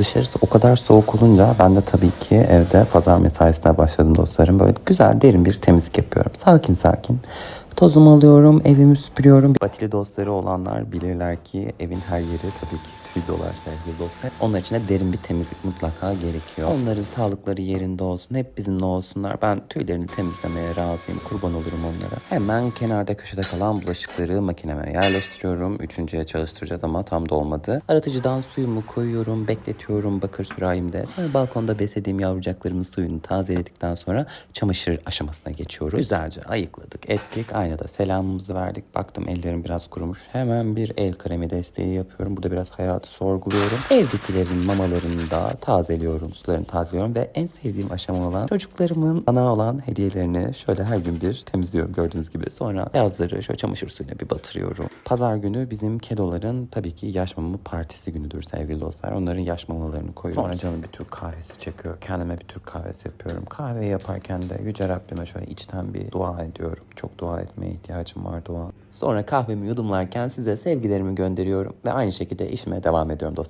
Dışarısı o kadar soğuk olunca ben de tabii ki evde pazar mesaisine başladım dostlarım. Böyle güzel derin bir temizlik yapıyorum. Sakin sakin. Tozumu alıyorum, evimi süpürüyorum. Batili dostları olanlar bilirler ki evin her yeri tabii ki tüy dolar sevgili dostlar. Onun için de derin bir temizlik mutlaka gerekiyor. Onların sağlıkları yerinde olsun, hep bizimle olsunlar. Ben tüylerini temizlemeye razıyım, kurban olurum onlara. Hemen kenarda köşede kalan bulaşıkları makineme yerleştiriyorum. Üçüncüye çalıştıracağız ama tam da olmadı. Aratıcıdan suyumu koyuyorum, bekletiyorum bakır sürahimde. Sonra balkonda beslediğim yavrucaklarımın suyunu tazeledikten sonra çamaşır aşamasına geçiyoruz. Güzelce ayıkladık, ettik. Aynada selamımızı verdik. Baktım ellerim biraz kurumuş. Hemen bir el kremi desteği yapıyorum. Burada biraz hayatı sorguluyorum. Evdekilerin mamalarını da tazeliyorum, sularını tazeliyorum ve en sevdiğim aşama olan çocuklarımın bana olan hediyelerini şöyle her gün bir temizliyorum gördüğünüz gibi. Sonra beyazları şöyle çamaşır suyuna bir batırıyorum. Pazar günü bizim kedoların tabii ki yaş mama partisi günüdür sevgili dostlar. Onların yaş mamalarını koyuyorum. Sonra canım bir Türk kahvesi çekiyor. Kendime bir Türk kahvesi yapıyorum. Kahve yaparken de Yüce Rabbime şöyle içten bir dua ediyorum. Çok dua etmeye ihtiyacım var dua. Sonra kahvemi yudumlarken size sevgilerimi gönderiyorum ve aynı şekilde işime devam ediyorum dostlar.